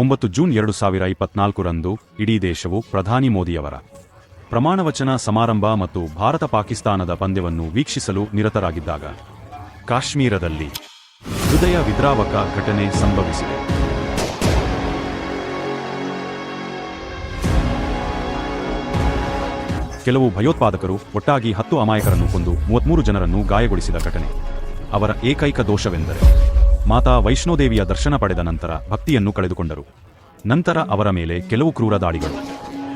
ಒಂಬತ್ತು ಜೂನ್ ಎರಡು ಸಾವಿರ ಇಪ್ಪತ್ನಾಲ್ಕರಂದು ಇಡೀ ದೇಶವು ಪ್ರಧಾನಿ ಮೋದಿಯವರ ಪ್ರಮಾಣವಚನ ಸಮಾರಂಭ ಮತ್ತು ಭಾರತ ಪಾಕಿಸ್ತಾನದ ಪಂದ್ಯವನ್ನು ವೀಕ್ಷಿಸಲು ನಿರತರಾಗಿದ್ದಾಗ ಕಾಶ್ಮೀರದಲ್ಲಿ ಹೃದಯ ವಿದ್ರಾವಕ ಘಟನೆ ಸಂಭವಿಸಿದೆ. ಕೆಲವು ಭಯೋತ್ಪಾದಕರು ಒಟ್ಟಾಗಿ ಹತ್ತು ಅಮಾಯಕರನ್ನು ಕೊಂದು ಮೂವತ್ಮೂರು ಜನರನ್ನು ಗಾಯಗೊಳಿಸಿದ ಘಟನೆ. ಅವರ ಏಕೈಕ ದೋಷವೆಂದರೆ ಮಾತಾ ವೈಷ್ಣೋದೇವಿಯ ದರ್ಶನ ಪಡೆದ ನಂತರ ಭಕ್ತಿಯನ್ನು ಕಳೆದುಕೊಂಡರು. ನಂತರ ಅವರ ಮೇಲೆ ಕೆಲವು ಕ್ರೂರ ದಾಳಿಗಳು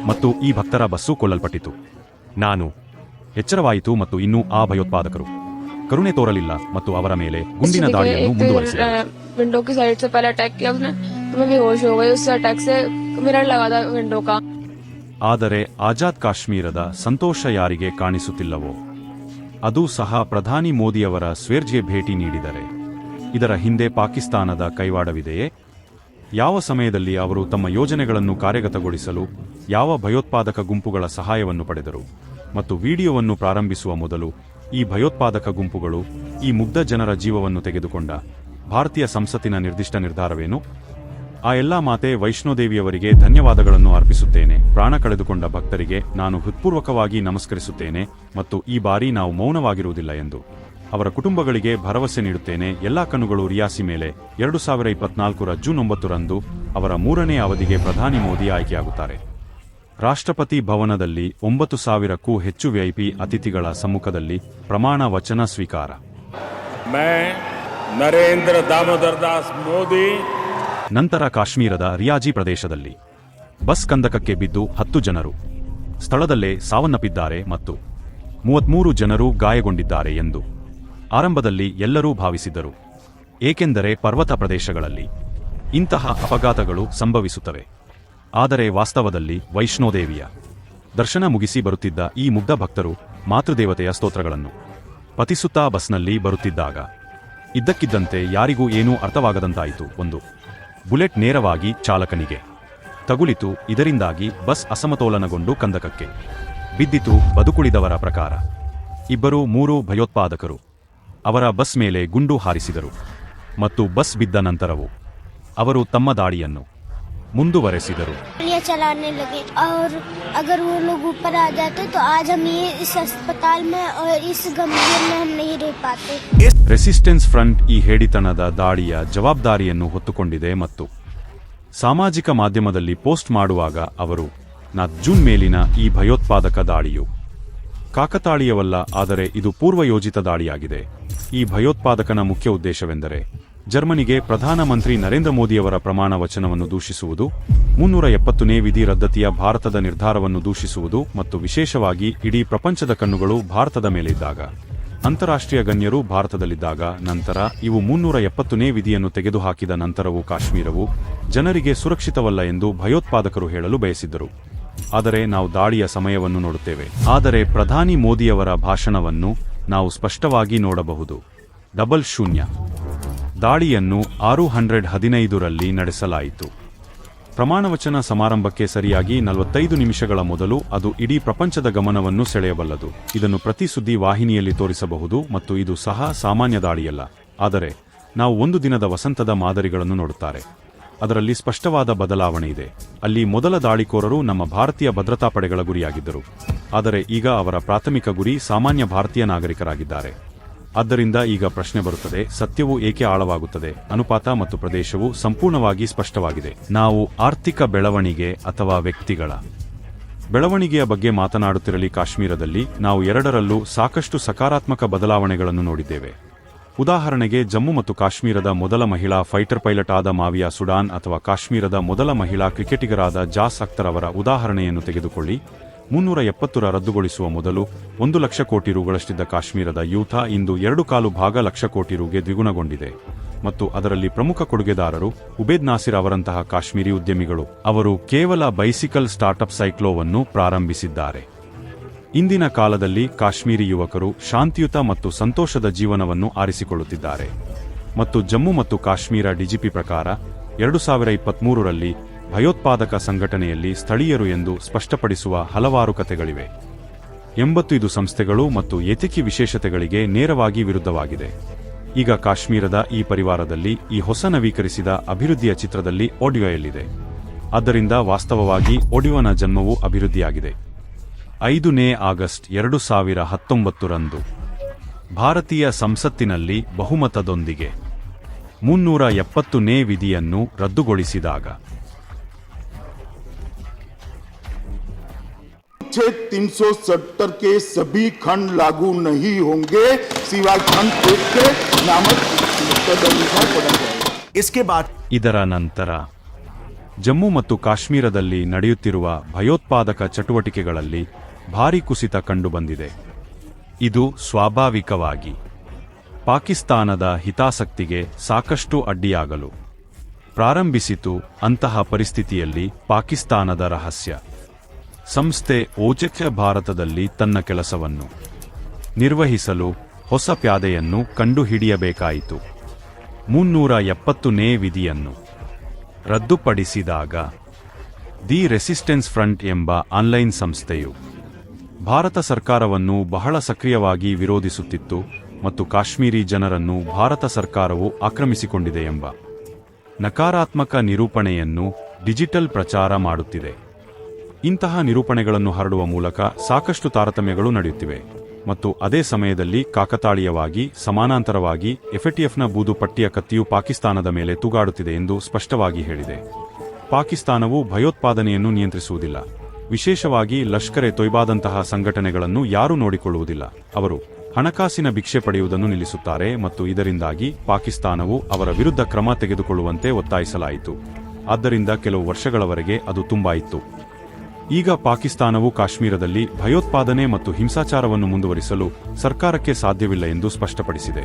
ಮತ್ತು ಈ ಭಕ್ತರ ಬಸ್ಸು ಕೊಲ್ಲಲ್ಪಟ್ಟಿತು. ನಾನು ಎಚ್ಚರವಾಯಿತು ಮತ್ತು ಇನ್ನೂ ಆ ಭಯೋತ್ಪಾದಕರು. ಕರುಣೆ ತೋರಲಿಲ್ಲ ಮತ್ತು ಅವರ ಮೇಲೆ ಗುಂಡಿನ ದಾಳಿಯನ್ನು ಮುಂದುವರೆಸಿದರು. ಆದರೆ ಆಜಾದ್ ಕಾಶ್ಮೀರದ ಸಂತೋಷ ಯಾರಿಗೆ ಕಾಣಿಸುತ್ತಿಲ್ಲವೋ ಅದು ಸಹ ಪ್ರಧಾನಿ ಮೋದಿಯವರ ಸ್ವೇರ್ಜೆ ಭೇಟಿ ನೀಡಿದರೆ. ಇದರ ಹಿಂದೆ ಪಾಕಿಸ್ತಾನದ ಕೈವಾಡವಿದೆಯೇ? ಯಾವ ಸಮಯದಲ್ಲಿ ಅವರು ತಮ್ಮ ಯೋಜನೆಗಳನ್ನು ಕಾರ್ಯಗತಗೊಳಿಸಲು, ಯಾವ ಭಯೋತ್ಪಾದಕ ಗುಂಪುಗಳ ಸಹಾಯವನ್ನು ಪಡೆದರು ಮತ್ತು ವಿಡಿಯೋವನ್ನು ಪ್ರಾರಂಭಿಸುವ ಮೊದಲು ಈ ಭಯೋತ್ಪಾದಕ ಗುಂಪುಗಳು ಈ ಮುಗ್ಧ ಜನರ ಜೀವವನ್ನು ತೆಗೆದುಕೊಂಡ ಭಾರತೀಯ ಸಂಸತ್ತಿನ ನಿರ್ದಿಷ್ಟ ನಿರ್ಧಾರವೇನು? ಆ ಎಲ್ಲಾ ಮಾತೆ ವೈಷ್ಣೋದೇವಿಯವರಿಗೆ ಧನ್ಯವಾದಗಳನ್ನು ಅರ್ಪಿಸುತ್ತೇನೆ. ಪ್ರಾಣ ಕಳೆದುಕೊಂಡ ಭಕ್ತರಿಗೆ ನಾನು ಹೃತ್ಪೂರ್ವಕವಾಗಿ ನಮಸ್ಕರಿಸುತ್ತೇನೆ ಮತ್ತು ಈ ಬಾರಿ ನಾವು ಮೌನವಾಗಿರುವುದಿಲ್ಲ ಎಂದು. ಅವರ ಕುಟುಂಬಗಳಿಗೆ ಭರವಸೆ ನೀಡುತ್ತೇನೆ. ಎಲ್ಲಾ ಕಣ್ಣುಗಳು ರಿಯಾಸಿ ಮೇಲೆ. ಎರಡು ಸಾವಿರ ಇಪ್ಪತ್ನಾಲ್ಕರ ಜೂನ್ ಒಂಬತ್ತರಂದು ಅವರ ಮೂರನೇ ಅವಧಿಗೆ ಪ್ರಧಾನಿ ಮೋದಿ ಆಯ್ಕೆಯಾಗುತ್ತಾರೆ. ರಾಷ್ಟ್ರಪತಿ ಭವನದಲ್ಲಿ ಒಂಬತ್ತು ಸಾವಿರಕ್ಕೂ ಹೆಚ್ಚು ವಿಐಪಿ ಅತಿಥಿಗಳ ಸಮ್ಮುಖದಲ್ಲಿ ಪ್ರಮಾಣ ವಚನ ಸ್ವೀಕಾರ. ನರೇಂದ್ರ ದಾಮೋದರ್ ದಾಸ್ ಮೋದಿ. ನಂತರ ಕಾಶ್ಮೀರದ ರಿಯಾಜಿ ಪ್ರದೇಶದಲ್ಲಿ. ಬಸ್ ಕಂದಕಕ್ಕೆ ಬಿದ್ದು ಹತ್ತು ಜನರು. ಸ್ಥಳದಲ್ಲೇ ಸಾವನ್ನಪ್ಪಿದ್ದಾರೆ ಮತ್ತು ಮೂವತ್ಮೂರು ಜನರು ಗಾಯಗೊಂಡಿದ್ದಾರೆ ಎಂದು ಆರಂಭದಲ್ಲಿ ಎಲ್ಲರೂ ಭಾವಿಸಿದ್ದರು ಏಕೆಂದರೆ ಪರ್ವತ ಪ್ರದೇಶಗಳಲ್ಲಿ ಇಂತಹ ಅಪಘಾತಗಳು ಸಂಭವಿಸುತ್ತವೆ. ಆದರೆ ವಾಸ್ತವದಲ್ಲಿ ವೈಷ್ಣೋದೇವಿಯ ದರ್ಶನ ಮುಗಿಸಿ ಬರುತ್ತಿದ್ದ ಈ ಮುಗ್ಧ ಭಕ್ತರು ಮಾತೃದೇವತೆಯ ಸ್ತೋತ್ರಗಳನ್ನು ಪತಿಸುತ್ತಾ ಬಸ್ನಲ್ಲಿ ಬರುತ್ತಿದ್ದಾಗ, ಇದ್ದಕ್ಕಿದ್ದಂತೆ ಯಾರಿಗೂ ಏನೂ ಅರ್ಥವಾಗದಂತಾಯಿತು ಒಂದು ಬುಲೆಟ್ ನೇರವಾಗಿ ಚಾಲಕನಿಗೆ ತಗುಲಿತು. ಇದರಿಂದಾಗಿ ಬಸ್ ಅಸಮತೋಲನಗೊಂಡು ಕಂದಕಕ್ಕೆ ಬಿದ್ದಿತು ಬದುಕುಳಿದವರ ಪ್ರಕಾರ. ಇಬ್ಬರು ಮೂರು ಭಯೋತ್ಪಾದಕರು. ಅವರ ಬಸ್ ಮೇಲೆ ಗುಂಡು ಹಾರಿಸಿದರು ಮತ್ತು ಬಸ್ ಬಿದ್ದ ನಂತರವೂ ಅವರು ತಮ್ಮ ದಾಳಿಯನ್ನು ಮುಂದುವರೆಸಿದರು गोलियां चलाने लगे और अगर वो लोग ऊपर आ जाते तो आज हम ये इस अस्पताल में और इस गंभीर में हम नहीं रह पाते ರೆಸಿಸ್ಟೆನ್ಸ್ ಫ್ರಂಟ್ ಈ ಹೇಡಿತನದ ದಾಳಿಯ ಜವಾಬ್ದಾರಿಯನ್ನು ಹೊತ್ತುಕೊಂಡಿದೆ ಮತ್ತು ಸಾಮಾಜಿಕ ಮಾಧ್ಯಮದಲ್ಲಿ ಪೋಸ್ಟ್ ಮಾಡುವಾಗ ಅವರು ನಾ ಜೂನ್ ಮೇಲಿನ ಈ ಭಯೋತ್ಪಾದಕ ದಾಳಿಯು ಕಾಕತಾಳೀಯವಲ್ಲ, ಆದರೆ ಇದು ಪೂರ್ವಯೋಜಿತ ದಾಳಿಯಾಗಿದೆ. ಈ ಭಯೋತ್ಪಾದಕನ ಮುಖ್ಯ ಉದ್ದೇಶವೆಂದರೆ, ಜರ್ಮನಿಗೆ ಪ್ರಧಾನಮಂತ್ರಿ ನರೇಂದ್ರ ಮೋದಿಯವರ ಪ್ರಮಾಣ ವಚನವನ್ನು ದೂಷಿಸುವುದು, ಮುನ್ನೂರ ಎಪ್ಪತ್ತನೇ ವಿಧಿ ರದ್ದತಿಯ ಭಾರತದ ನಿರ್ಧಾರವನ್ನು ದೂಷಿಸುವುದು ಮತ್ತು ವಿಶೇಷವಾಗಿ ಇಡೀ ಪ್ರಪಂಚದ ಕಣ್ಣುಗಳು ಭಾರತದ ಮೇಲಿದ್ದಾಗ. ಅಂತಾರಾಷ್ಟ್ರೀಯ ಗಣ್ಯರು ಭಾರತದಲ್ಲಿದ್ದಾಗ ನಂತರ ಇವು ಮುನ್ನೂರ ಎಪ್ಪತ್ತನೇ ವಿಧಿಯನ್ನು ತೆಗೆದುಹಾಕಿದ ನಂತರವೂ ಕಾಶ್ಮೀರವು ಜನರಿಗೆ ಸುರಕ್ಷಿತವಲ್ಲ ಎಂದು ಭಯೋತ್ಪಾದಕರು ಹೇಳಲು ಬಯಸಿದ್ದರು. ಆದರೆ ನಾವು ದಾಳಿಯ ಸಮಯವನ್ನು ನೋಡುತ್ತೇವೆ. ಆದರೆ ಪ್ರಧಾನಿ ಮೋದಿಯವರ ಭಾಷಣವನ್ನು ನಾವು ಸ್ಪಷ್ಟವಾಗಿ ನೋಡಬಹುದು. ಡಬಲ್ ಶೂನ್ಯ. ದಾಳಿಯನ್ನು ಆರು ಹಂಡ್ರೆಡ್ ಹದಿನೈದರಲ್ಲಿ ನಡೆಸಲಾಯಿತು. ಪ್ರಮಾಣವಚನ ಸಮಾರಂಭಕ್ಕೆ ಸರಿಯಾಗಿ ನಲವತ್ತೈದು ನಿಮಿಷಗಳ ಮೊದಲು ಅದು ಇಡೀ ಪ್ರಪಂಚದ ಗಮನವನ್ನು ಸೆಳೆಯಬಲ್ಲದು. ಇದನ್ನು ಪ್ರತಿ ಸುದ್ದಿ ವಾಹಿನಿಯಲ್ಲಿ ತೋರಿಸಬಹುದು ಮತ್ತು ಇದು ಸಹ ಸಾಮಾನ್ಯ ದಾಳಿಯಲ್ಲ. ಆದರೆ, ನಾವು ಒಂದು ದಿನದ ವಸಂತದ ಮಾದರಿಗಳನ್ನು ನೋಡುತ್ತಾರೆ. ಅದರಲ್ಲಿ ಸ್ಪಷ್ಟವಾದ ಬದಲಾವಣೆ ಇದೆ. ಅಲ್ಲಿ ಮೊದಲ ದಾಳಿಕೋರರು ನಮ್ಮ ಭಾರತೀಯ ಭದ್ರತಾ ಪಡೆಗಳ ಗುರಿಯಾಗಿದ್ದರು. ಆದರೆ ಈಗ ಅವರ ಪ್ರಾಥಮಿಕ ಗುರಿ ಸಾಮಾನ್ಯ ಭಾರತೀಯ ನಾಗರಿಕರಾಗಿದ್ದಾರೆ. ಆದ್ದರಿಂದ ಈಗ ಪ್ರಶ್ನೆ ಬರುತ್ತದೆ, ಸತ್ಯವು ಏಕೆ ಆಳವಾಗುತ್ತದೆ? ಅನುಪಾತ ಮತ್ತು ಪ್ರದೇಶವು ಸಂಪೂರ್ಣವಾಗಿ ಸ್ಪಷ್ಟವಾಗಿದೆ. ನಾವು ಆರ್ಥಿಕ ಬೆಳವಣಿಗೆ ಅಥವಾ ವ್ಯಕ್ತಿಗಳ ಬೆಳವಣಿಗೆಯ ಬಗ್ಗೆ ಮಾತನಾಡುತ್ತಿರಲಿ ಕಾಶ್ಮೀರದಲ್ಲಿ, ನಾವು ಎರಡರಲ್ಲೂ ಸಾಕಷ್ಟು ಸಕಾರಾತ್ಮಕ ಬದಲಾವಣೆಗಳನ್ನು ನೋಡಿದ್ದೇವೆ. ಉದಾಹರಣೆಗೆ ಜಮ್ಮು ಮತ್ತು ಕಾಶ್ಮೀರದ ಮೊದಲ ಮಹಿಳಾ ಫೈಟರ್ ಪೈಲಟ್ ಆದ ಮಾವಿಯಾ ಸುಡಾನ್ ಅಥವಾ ಕಾಶ್ಮೀರದ ಮೊದಲ ಮಹಿಳಾ ಕ್ರಿಕೆಟಿಗರಾದ ಜಾಸ್ ಅಖ್ತರ್ ಅವರ ಉದಾಹರಣೆಯನ್ನು ತೆಗೆದುಕೊಳ್ಳಿ. ಮುನ್ನೂರ ಎಪ್ಪತ್ತರ ರದ್ದುಗೊಳಿಸುವ ಮೊದಲು ಒಂದು ಲಕ್ಷ ಕೋಟಿ ರುಗಳಷ್ಟಿದ್ದ ಕಾಶ್ಮೀರದ ಯೂಥ ಇಂದು ಎರಡು ಕಾಲು ಭಾಗ ಲಕ್ಷ ಕೋಟಿ ರುಗೆ ದ್ವಿಗುಣಗೊಂಡಿದೆ. ಮತ್ತು ಅದರಲ್ಲಿ ಪ್ರಮುಖ ಕೊಡುಗೆದಾರರು ಉಬೇದ್ ನಾಸಿರ್ ಅವರಂತಹ ಕಾಶ್ಮೀರಿ ಉದ್ಯಮಿಗಳು. ಅವರು ಕೇವಲ ಬೈಸಿಕಲ್ ಸ್ಟಾರ್ಟ್ಅಪ್ ಸೈಕ್ಲೋವನ್ನು ಪ್ರಾರಂಭಿಸಿದ್ದಾರೆ. ಇಂದಿನ ಕಾಲದಲ್ಲಿ ಕಾಶ್ಮೀರಿ ಯುವಕರು ಶಾಂತಿಯುತ ಮತ್ತು ಸಂತೋಷದ ಜೀವನವನ್ನು ಆರಿಸಿಕೊಳ್ಳುತ್ತಿದ್ದಾರೆ. ಮತ್ತು ಜಮ್ಮು ಮತ್ತು ಕಾಶ್ಮೀರ ಡಿಜಿಪಿ ಪ್ರಕಾರ ಎರಡು ಸಾವಿರ ಇಪ್ಪತ್ಮೂರರಲ್ಲಿ ಭಯೋತ್ಪಾದಕ ಸಂಘಟನೆಯಲ್ಲಿ ಸ್ಥಳೀಯರು ಎಂದು ಸ್ಪಷ್ಟಪಡಿಸುವ ಹಲವಾರು ಕಥೆಗಳಿವೆ. ಎಂಬತ್ತೈದು ಸಂಸ್ಥೆಗಳು ಮತ್ತು ಎತಿಕಿ ವಿಶೇಷತೆಗಳಿಗೆ ನೇರವಾಗಿ ವಿರುದ್ಧವಾಗಿದೆ. ಈಗ ಕಾಶ್ಮೀರದ ಈ ಪರಿವಾರದಲ್ಲಿ ಈ ಹೊಸ ನವೀಕರಿಸಿದ ಅಭಿವೃದ್ಧಿಯ ಚಿತ್ರದಲ್ಲಿ ಒಡಿಯೋಯಲ್ಲಿದೆ ಆದ್ದರಿಂದ ವಾಸ್ತವವಾಗಿ ಒಡಿಯೋನ ಜನ್ಮವು ಅಭಿವೃದ್ಧಿಯಾಗಿದೆ. ಐದನೇ ಆಗಸ್ಟ್ ಎರಡು ಸಾವಿರ ಹತ್ತೊಂಬತ್ತರಂದು ಭಾರತೀಯ ಸಂಸತ್ತಿನಲ್ಲಿ ಬಹುಮತದೊಂದಿಗೆ ಮುನ್ನೂರ ಎಪ್ಪತ್ತನೇ ವಿಧಿಯನ್ನು ರದ್ದುಗೊಳಿಸಿದಾಗ अनुच्छेद 370 के सभी खंड लागू नहीं होंगे सिवाय खंड एक के नामक तदनुसार पढ़ा जाएगा इसके बाद ಇದರ ನಂತರ ಜಮ್ಮು ಮತ್ತು ಕಾಶ್ಮೀರದಲ್ಲಿ ನಡೆಯುತ್ತಿರುವ ಭಯೋತ್ಪಾದಕ ಚಟುವಟಿಕೆಗಳಲ್ಲಿ ಭಾರೀ ಕುಸಿತ ಕಂಡುಬಂದಿದೆ. ಇದು ಸ್ವಾಭಾವಿಕವಾಗಿ ಪಾಕಿಸ್ತಾನದ ಹಿತಾಸಕ್ತಿಗೆ ಸಾಕಷ್ಟು ಅಡ್ಡಿಯಾಗಲು ಪ್ರಾರಂಭಿಸಿತು ಅಂತಹ ಪರಿಸ್ಥಿತಿಯಲ್ಲಿ ಪಾಕಿಸ್ತಾನದ ರಹಸ್ಯ. ಸಂಸ್ಥೆ ಓಚಕ್ಯ ಭಾರತದಲ್ಲಿ ತನ್ನ ಕೆಲಸವನ್ನು ನಿರ್ವಹಿಸಲು ಹೊಸ ಪ್ಯಾದೆಯನ್ನು ಕಂಡುಹಿಡಿಯಬೇಕಾಯಿತು. ಮುನ್ನೂರ ಎಪ್ಪತ್ತನೇ ವಿಧಿಯನ್ನು ರದ್ದುಪಡಿಸಿದಾಗ ದಿ ರೆಸಿಸ್ಟೆನ್ಸ್ ಫ್ರಂಟ್ ಎಂಬ ಆನ್ಲೈನ್ ಸಂಸ್ಥೆಯು ಭಾರತ ಸರ್ಕಾರವನ್ನು ಬಹಳ ಸಕ್ರಿಯವಾಗಿ ವಿರೋಧಿಸುತ್ತಿತ್ತು ಮತ್ತು ಕಾಶ್ಮೀರಿ ಜನರನ್ನು ಭಾರತ ಸರ್ಕಾರವು ಆಕ್ರಮಿಸಿಕೊಂಡಿದೆ ಎಂಬ ನಕಾರಾತ್ಮಕ ನಿರೂಪಣೆಯನ್ನು ಡಿಜಿಟಲ್ ಪ್ರಚಾರ ಮಾಡುತ್ತಿದೆ. ಇಂತಹ ನಿರೂಪಣೆಗಳನ್ನು ಹರಡುವ ಮೂಲಕ ಸಾಕಷ್ಟು ತಾರತಮ್ಯಗಳು ನಡೆಯುತ್ತಿವೆ ಮತ್ತು ಅದೇ ಸಮಯದಲ್ಲಿ ಕಾಕತಾಳೀಯವಾಗಿ, ಸಮಾನಾಂತರವಾಗಿ ಎಫ್ಎಟಿಎಫ್ನ ಬೂದು ಪಟ್ಟಿಯ ಕತ್ತಿಯು ಪಾಕಿಸ್ತಾನದ ಮೇಲೆ ತೂಗಾಡುತ್ತಿದೆ ಎಂದು ಸ್ಪಷ್ಟವಾಗಿ ಹೇಳಿದೆ. ಪಾಕಿಸ್ತಾನವು ಭಯೋತ್ಪಾದನೆಯನ್ನು ನಿಯಂತ್ರಿಸುವುದಿಲ್ಲ. ವಿಶೇಷವಾಗಿ ಲಷ್ಕರೆ ತೊಯ್ಬಾದಂತಹ ಸಂಘಟನೆಗಳನ್ನು ಯಾರೂ ನೋಡಿಕೊಳ್ಳುವುದಿಲ್ಲ. ಅವರು ಹಣಕಾಸಿನ ಭಿಕ್ಷೆ ಪಡೆಯುವುದನ್ನು ನಿಲ್ಲಿಸುತ್ತಾರೆ ಮತ್ತು ಇದರಿಂದಾಗಿ ಪಾಕಿಸ್ತಾನವು ಅವರ ವಿರುದ್ಧ ಕ್ರಮ ತೆಗೆದುಕೊಳ್ಳುವಂತೆ ಒತ್ತಾಯಿಸಲಾಯಿತು. ಆದ್ದರಿಂದ ಕೆಲವು ವರ್ಷಗಳವರೆಗೆ ಅದು ತುಂಬಾ ಇತ್ತು. ಈಗ ಪಾಕಿಸ್ತಾನವು ಕಾಶ್ಮೀರದಲ್ಲಿ ಭಯೋತ್ಪಾದನೆ ಮತ್ತು ಹಿಂಸಾಚಾರವನ್ನು ಮುಂದುವರಿಸಲು ಸರ್ಕಾರಕ್ಕೆ ಸಾಧ್ಯವಿಲ್ಲ ಎಂದು ಸ್ಪಷ್ಟಪಡಿಸಿದೆ.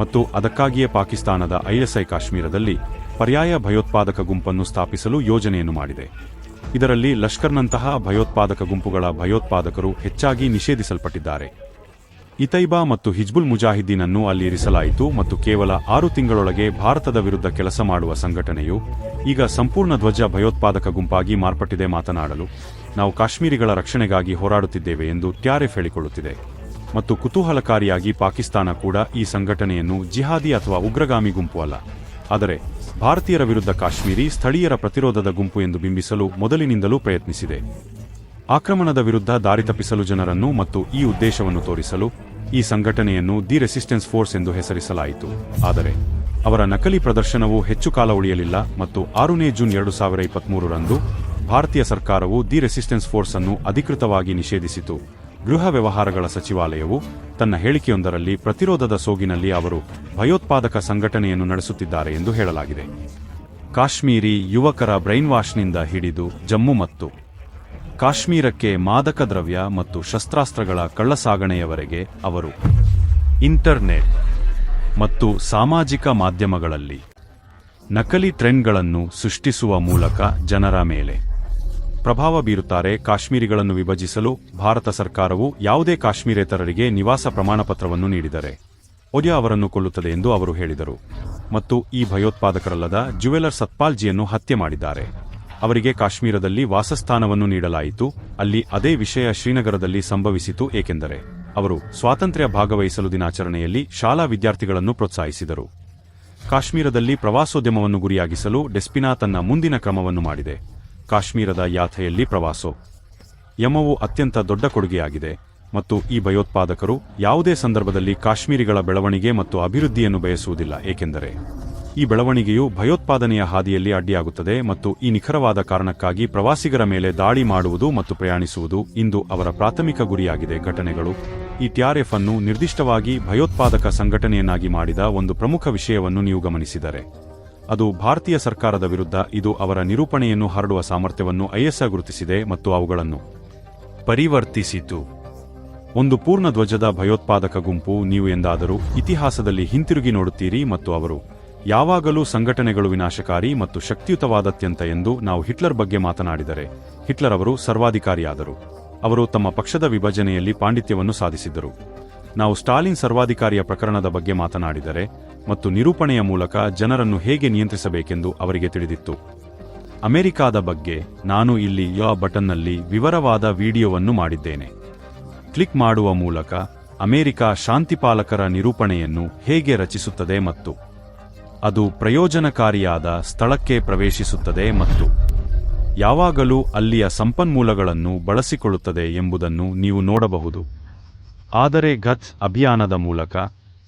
ಮತ್ತು ಅದಕ್ಕಾಗಿಯೇ ಪಾಕಿಸ್ತಾನದ ಐಎಸ್ಐ ಕಾಶ್ಮೀರದಲ್ಲಿ ಪರ್ಯಾಯ ಭಯೋತ್ಪಾದಕ ಗುಂಪನ್ನು ಸ್ಥಾಪಿಸಲು ಯೋಜನೆಯನ್ನು ಮಾಡಿದೆ. ಇದರಲ್ಲಿ ಲಷ್ಕರ್ನಂತಹ ಭಯೋತ್ಪಾದಕ ಗುಂಪುಗಳ ಭಯೋತ್ಪಾದಕರು ಹೆಚ್ಚಾಗಿ ನಿಷೇಧಿಸಲ್ಪಟ್ಟಿದ್ದಾರೆ. ಇತೈಬಾ ಮತ್ತು ಹಿಜ್ಬುಲ್ ಮುಜಾಹಿದ್ದೀನನ್ನು ಅಲ್ಲಿ ಇರಿಸಲಾಯಿತು ಮತ್ತು ಕೇವಲ ಆರು ತಿಂಗಳೊಳಗೆ ಭಾರತದ ವಿರುದ್ಧ ಕೆಲಸ ಮಾಡುವ ಸಂಘಟನೆಯು ಈಗ ಸಂಪೂರ್ಣ ಧ್ವಜ ಭಯೋತ್ಪಾದಕ ಗುಂಪಾಗಿ ಮಾರ್ಪಟ್ಟಿದೆ ಮಾತನಾಡಲು ನಾವು ಕಾಶ್ಮೀರಿಗಳ ರಕ್ಷಣೆಗಾಗಿ ಹೋರಾಡುತ್ತಿದ್ದೇವೆ ಎಂದು ಟ್ಯಾರೆಫ್ ಹೇಳಿಕೊಳ್ಳುತ್ತಿದೆ. ಮತ್ತು ಕುತೂಹಲಕಾರಿಯಾಗಿ ಪಾಕಿಸ್ತಾನ ಕೂಡ ಈ ಸಂಘಟನೆಯನ್ನು ಜಿಹಾದಿ ಅಥವಾ ಉಗ್ರಗಾಮಿ ಗುಂಪು ಅಲ್ಲ. ಆದರೆ ಭಾರತೀಯರ ವಿರುದ್ಧ ಕಾಶ್ಮೀರಿ ಸ್ಥಳೀಯರ ಪ್ರತಿರೋಧದ ಗುಂಪು ಎಂದು ಬಿಂಬಿಸಲು ಮೊದಲಿನಿಂದಲೂ ಪ್ರಯತ್ನಿಸಿದೆ. ಆಕ್ರಮಣದ ವಿರುದ್ಧ ದಾರಿ ತಪ್ಪಿಸಲು ಜನರನ್ನು ಮತ್ತು ಈ ಉದ್ದೇಶವನ್ನು ತೋರಿಸಲು ಈ ಸಂಘಟನೆಯನ್ನು ದಿ ರೆಸಿಸ್ಟೆನ್ಸ್ ಫೋರ್ಸ್ ಎಂದು ಹೆಸರಿಸಲಾಯಿತು. ಆದರೆ ಅವರ ನಕಲಿ ಪ್ರದರ್ಶನವು ಹೆಚ್ಚು ಕಾಲ ಉಳಿಯಲಿಲ್ಲ ಮತ್ತು ಆರನೇ ಜೂನ್ ಎರಡು ಸಾವಿರ ಇಪ್ಪತ್ಮೂರರಂದು ಭಾರತೀಯ ಸರ್ಕಾರವು ದಿ ರೆಸಿಸ್ಟೆನ್ಸ್ ಫೋರ್ಸ್ ಅನ್ನು ಅಧಿಕೃತವಾಗಿ ನಿಷೇಧಿಸಿತು. ಗೃಹ ವ್ಯವಹಾರಗಳ ಸಚಿವಾಲಯವು ತನ್ನ ಹೇಳಿಕೆಯೊಂದರಲ್ಲಿ ಪ್ರತಿರೋಧದ ಸೋಗಿನಲ್ಲಿ ಅವರು ಭಯೋತ್ಪಾದಕ ಸಂಘಟನೆಯನ್ನು ನಡೆಸುತ್ತಿದ್ದಾರೆ ಎಂದು ಹೇಳಲಾಗಿದೆ. ಕಾಶ್ಮೀರಿ ಯುವಕರ ಬ್ರೈನ್ ವಾಶ್ನಿಂದ ಹಿಡಿದು ಜಮ್ಮು ಮತ್ತು ಕಾಶ್ಮೀರಕ್ಕೆ ಮಾದಕ ದ್ರವ್ಯ ಮತ್ತು ಶಸ್ತ್ರಾಸ್ತ್ರಗಳ ಕಳ್ಳಸಾಗಣೆಯವರೆಗೆ ಅವರು ಇಂಟರ್ನೆಟ್ ಮತ್ತು ಸಾಮಾಜಿಕ ಮಾಧ್ಯಮಗಳಲ್ಲಿ ನಕಲಿ ಟ್ರೆಂಡ್ಗಳನ್ನು ಸೃಷ್ಟಿಸುವ ಮೂಲಕ ಜನರ ಮೇಲೆ ಪ್ರಭಾವ ಬೀರುತ್ತಾರೆ ಕಾಶ್ಮೀರಿಗಳನ್ನು ವಿಭಜಿಸಲು ಭಾರತ ಸರ್ಕಾರವು ಯಾವುದೇ ಕಾಶ್ಮೀರೇತರರಿಗೆ ನಿವಾಸ ಪ್ರಮಾಣಪತ್ರವನ್ನು ನೀಡಿದರೆ ಒಡಿಯಾ ಅವರನ್ನು ಕೊಲ್ಲುತ್ತದೆ ಎಂದು ಅವರು ಹೇಳಿದರು. ಮತ್ತು ಈ ಭಯೋತ್ಪಾದಕರಲ್ಲದ ಜುವೆಲರ್ ಸತ್ಪಾಲ್ಜಿಯನ್ನು ಹತ್ಯೆ ಮಾಡಿದ್ದಾರೆ. ಅವರಿಗೆ ಕಾಶ್ಮೀರದಲ್ಲಿ ವಾಸಸ್ಥಾನವನ್ನು ನೀಡಲಾಯಿತು. ಅಲ್ಲಿ ಅದೇ ವಿಷಯ ಶ್ರೀನಗರದಲ್ಲಿ ಸಂಭವಿಸಿತು ಏಕೆಂದರೆ ಅವರು ಸ್ವಾತಂತ್ರ್ಯ ಭಾಗವಹಿಸಲು ದಿನಾಚರಣೆಯಲ್ಲಿ ಶಾಲಾ ವಿದ್ಯಾರ್ಥಿಗಳನ್ನು ಪ್ರೋತ್ಸಾಹಿಸಿದರು. ಕಾಶ್ಮೀರದಲ್ಲಿ ಪ್ರವಾಸೋದ್ಯಮವನ್ನು ಗುರಿಯಾಗಿಸಲು ಡೆಸ್ಪಿನಾ ತನ್ನ ಮುಂದಿನ ಕ್ರಮವನ್ನು ಮಾಡಿದೆ. ಕಾಶ್ಮೀರದ ಯಾಥೆಯಲ್ಲಿ ಪ್ರವಾಸೋ. ಯಮವು ಅತ್ಯಂತ ದೊಡ್ಡ ಕೊಡುಗೆಯಾಗಿದೆ ಮತ್ತು ಈ ಭಯೋತ್ಪಾದಕರು ಯಾವುದೇ ಸಂದರ್ಭದಲ್ಲಿ ಕಾಶ್ಮೀರಿಗಳ ಬೆಳವಣಿಗೆ ಮತ್ತು ಅಭಿವೃದ್ಧಿಯನ್ನು ಬಯಸುವುದಿಲ್ಲ, ಏಕೆಂದರೆ ಈ ಬೆಳವಣಿಗೆಯು ಭಯೋತ್ಪಾದನೆಯ ಹಾದಿಯಲ್ಲಿ ಅಡ್ಡಿಯಾಗುತ್ತದೆ ಮತ್ತು ಈ ನಿಖರವಾದ ಕಾರಣಕ್ಕಾಗಿ ಪ್ರವಾಸಿಗರ ಮೇಲೆ ದಾಳಿ ಮಾಡುವುದು ಮತ್ತು ಪ್ರಯಾಣಿಸುವುದು ಇಂದು ಅವರ ಪ್ರಾಥಮಿಕ ಗುರಿಯಾಗಿದೆ. ಘಟನೆಗಳು ಈ ಟಿಆರ್ಎಫ್ ಅನ್ನು ನಿರ್ದಿಷ್ಟವಾಗಿ ಭಯೋತ್ಪಾದಕ ಸಂಘಟನೆಯನ್ನಾಗಿ ಮಾಡಿದ ಒಂದು ಪ್ರಮುಖ ವಿಷಯವನ್ನು ನೀವು ಗಮನಿಸಿದರೆ. ಅದು ಭಾರತೀಯ ಸರ್ಕಾರದ ವಿರುದ್ಧ ಇದು ಅವರ ನಿರೂಪಣೆಯನ್ನು ಹರಡುವ ಸಾಮರ್ಥ್ಯವನ್ನು ಐಎಸ್ಆ ಗುರುತಿಸಿದೆ ಮತ್ತು ಅವುಗಳನ್ನು ಪರಿವರ್ತಿಸಿತು. ಒಂದು ಪೂರ್ಣ ಧ್ವಜದ ಭಯೋತ್ಪಾದಕ ಗುಂಪು, ನೀವು ಎಂದಾದರೂ ಇತಿಹಾಸದಲ್ಲಿ ಹಿಂತಿರುಗಿ ನೋಡುತ್ತೀರಿ ಮತ್ತು ಅವರು ಯಾವಾಗಲೂ ಸಂಘಟನೆಗಳು ವಿನಾಶಕಾರಿ ಮತ್ತು ಶಕ್ತಿಯುತವಾದತ್ಯಂತ ಎಂದು ನಾವು ಹಿಟ್ಲರ್ ಬಗ್ಗೆ ಮಾತನಾಡಿದರೆ, ಹಿಟ್ಲರ್ ಅವರು ಸರ್ವಾಧಿಕಾರಿಯಾದರು. ಅವರು ತಮ್ಮ ಪಕ್ಷದ ವಿಭಜನೆಯಲ್ಲಿ ಪಾಂಡಿತ್ಯವನ್ನು ಸಾಧಿಸಿದ್ದರು. ನಾವು ಸ್ಟಾಲಿನ್ ಸರ್ವಾಧಿಕಾರಿಯ ಪ್ರಕರಣದ ಬಗ್ಗೆ ಮಾತನಾಡಿದರೆ ಮತ್ತು ನಿರೂಪಣೆಯ ಮೂಲಕ ಜನರನ್ನು ಹೇಗೆ ನಿಯಂತ್ರಿಸಬೇಕೆಂದು ಅವರಿಗೆ ತಿಳಿದಿತ್ತು. ಅಮೆರಿಕಾದ ಬಗ್ಗೆ ನಾನು ಇಲ್ಲಿ ಯಾ ಬಟನ್ನಲ್ಲಿ ವಿವರವಾದ ವಿಡಿಯೋವನ್ನು ಮಾಡಿದ್ದೇನೆ. ಕ್ಲಿಕ್ ಮಾಡುವ ಮೂಲಕ ಅಮೆರಿಕ ಶಾಂತಿಪಾಲಕರ ನಿರೂಪಣೆಯನ್ನು ಹೇಗೆ ರಚಿಸುತ್ತದೆ ಮತ್ತು ಅದು ಪ್ರಯೋಜನಕಾರಿಯಾದ ಸ್ಥಳಕ್ಕೆ ಪ್ರವೇಶಿಸುತ್ತದೆ ಮತ್ತು ಯಾವಾಗಲೂ ಅಲ್ಲಿಯ ಸಂಪನ್ಮೂಲಗಳನ್ನು ಬಳಸಿಕೊಳ್ಳುತ್ತದೆ ಎಂಬುದನ್ನು ನೀವು ನೋಡಬಹುದು. ಆದರೆ ಘತ್ ಅಭಿಯಾನದ ಮೂಲಕ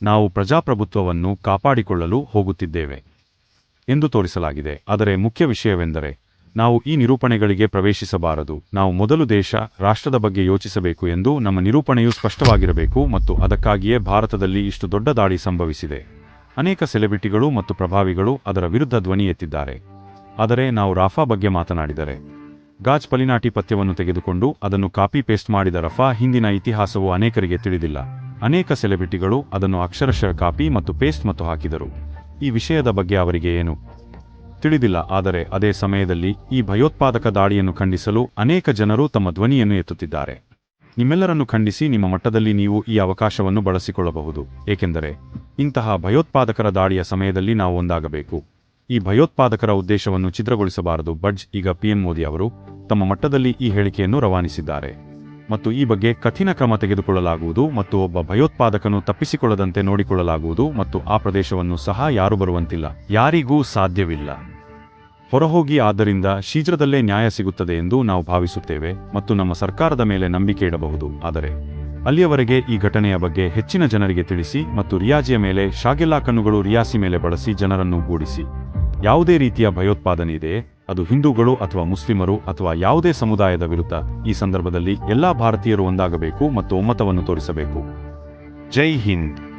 ನಾವು ಪ್ರಜಾಪ್ರಭುತ್ವವನ್ನು ಕಾಪಾಡಿಕೊಳ್ಳಲು ಹೋಗುತ್ತಿದ್ದೇವೆ ಎಂದು ತೋರಿಸಲಾಗಿದೆ. ಆದರೆ ಮುಖ್ಯ ವಿಷಯವೆಂದರೆ, ನಾವು ಈ ನಿರೂಪಣೆಗಳಿಗೆ ಪ್ರವೇಶಿಸಬಾರದು. ನಾವು ಮೊದಲು ದೇಶ, ರಾಷ್ಟ್ರದ ಬಗ್ಗೆ ಯೋಚಿಸಬೇಕು ಎಂದು ನಮ್ಮ ನಿರೂಪಣೆಯು ಸ್ಪಷ್ಟವಾಗಿರಬೇಕು ಮತ್ತು ಅದಕ್ಕಾಗಿಯೇ ಭಾರತದಲ್ಲಿ ಇಷ್ಟು ದೊಡ್ಡ ದಾಳಿ ಸಂಭವಿಸಿದೆ. ಅನೇಕ ಸೆಲೆಬ್ರಿಟಿಗಳು ಮತ್ತು ಪ್ರಭಾವಿಗಳು ಅದರ ವಿರುದ್ಧ ಧ್ವನಿ ಎತ್ತಿದ್ದಾರೆ. ಆದರೆ ನಾವು ರಾಫಾ ಬಗ್ಗೆ ಮಾತನಾಡಿದರೆ, ಗಾಜ್ ಪಲಿನಾಟಿ ಪಥ್ಯವನ್ನು ತೆಗೆದುಕೊಂಡು ಅದನ್ನು ಕಾಪಿ ಪೇಸ್ಟ್ ಮಾಡಿದ ರಫಾ ಹಿಂದಿನ ಇತಿಹಾಸವು ಅನೇಕರಿಗೆ ತಿಳಿದಿಲ್ಲ. ಅನೇಕ ಸೆಲೆಬ್ರಿಟಿಗಳು ಅದನ್ನು ಅಕ್ಷರಶಃ ಕಾಪಿ ಮತ್ತು ಪೇಸ್ಟ್ ಮತ್ತು ಹಾಕಿದರು. ಈ ವಿಷಯದ ಬಗ್ಗೆ ಅವರಿಗೆ ಏನು ತಿಳಿದಿಲ್ಲ, ಆದರೆ ಅದೇ ಸಮಯದಲ್ಲಿ ಈ ಭಯೋತ್ಪಾದಕ ದಾಳಿಯನ್ನು ಖಂಡಿಸಲು ಅನೇಕ ಜನರು ತಮ್ಮ ಧ್ವನಿಯನ್ನು ಎತ್ತುತ್ತಿದ್ದಾರೆ. ನಿಮ್ಮೆಲ್ಲರನ್ನು ಖಂಡಿಸಿ ನಿಮ್ಮ ಮಟ್ಟದಲ್ಲಿ ನೀವು ಈ ಅವಕಾಶವನ್ನು ಬಳಸಿಕೊಳ್ಳಬಹುದು, ಏಕೆಂದರೆ ಇಂತಹ ಭಯೋತ್ಪಾದಕರ ದಾಳಿಯ ಸಮಯದಲ್ಲಿ ನಾವು ಒಂದಾಗಬೇಕು. ಈ ಭಯೋತ್ಪಾದಕರ ಉದ್ದೇಶವನ್ನು ಛಿದ್ರಗೊಳಿಸಬಾರದು. ಬಡ್ಜ್, ಈಗ ಪಿಎಂ ಮೋದಿ ಅವರು ತಮ್ಮ ಮಟ್ಟದಲ್ಲಿ ಈ ಹೇಳಿಕೆಯನ್ನು ರವಾನಿಸಿದ್ದಾರೆ. ಮತ್ತು ಈ ಬಗ್ಗೆ ಕಠಿಣ ಕ್ರಮ ತೆಗೆದುಕೊಳ್ಳಲಾಗುವುದು ಮತ್ತು ಒಬ್ಬ ಭಯೋತ್ಪಾದಕನು ತಪ್ಪಿಸಿಕೊಳ್ಳದಂತೆ ನೋಡಿಕೊಳ್ಳಲಾಗುವುದು ಮತ್ತು ಆ ಪ್ರದೇಶವನ್ನು ಸಹ ಯಾರು ಬರುವಂತಿಲ್ಲ, ಯಾರಿಗೂ ಸಾಧ್ಯವಿಲ್ಲ. ಹೊರಹೋಗಿ ಆದ್ದರಿಂದ ಶೀಘ್ರದಲ್ಲೇ ನ್ಯಾಯ ಸಿಗುತ್ತದೆ ಎಂದು ನಾವು ಭಾವಿಸುತ್ತೇವೆ ಮತ್ತು ನಮ್ಮ ಸರ್ಕಾರದ ಮೇಲೆ ನಂಬಿಕೆ ಇಡಬಹುದು, ಆದರೆ ಅಲ್ಲಿಯವರೆಗೆ ಈ ಘಟನೆಯ ಬಗ್ಗೆ ಹೆಚ್ಚಿನ ಜನರಿಗೆ ತಿಳಿಸಿ ಮತ್ತು ರಿಯಾಜಿಯ ಮೇಲೆ ಶಾಗೆಲ್ಲಾ ಕಣ್ಣುಗಳು ರಿಯಾಸಿ ಮೇಲೆ ಬಳಸಿ ಜನರನ್ನು ಗೂಡಿಸಿ. ಯಾವುದೇ ರೀತಿಯ ಭಯೋತ್ಪಾದನೆ ಇದೆಯೇ? ಅದು ಹಿಂದೂಗಳು ಅಥವಾ ಮುಸ್ಲಿಮರು ಅಥವಾ ಯಾವುದೇ ಸಮುದಾಯದ ವಿರುದ್ಧ ಈ ಸಂದರ್ಭದಲ್ಲಿ ಎಲ್ಲಾ ಭಾರತೀಯರು ಒಂದಾಗಬೇಕು ಮತ್ತು ಒಮ್ಮತವನ್ನು ತೋರಿಸಬೇಕು. ಜೈ ಹಿಂದ್.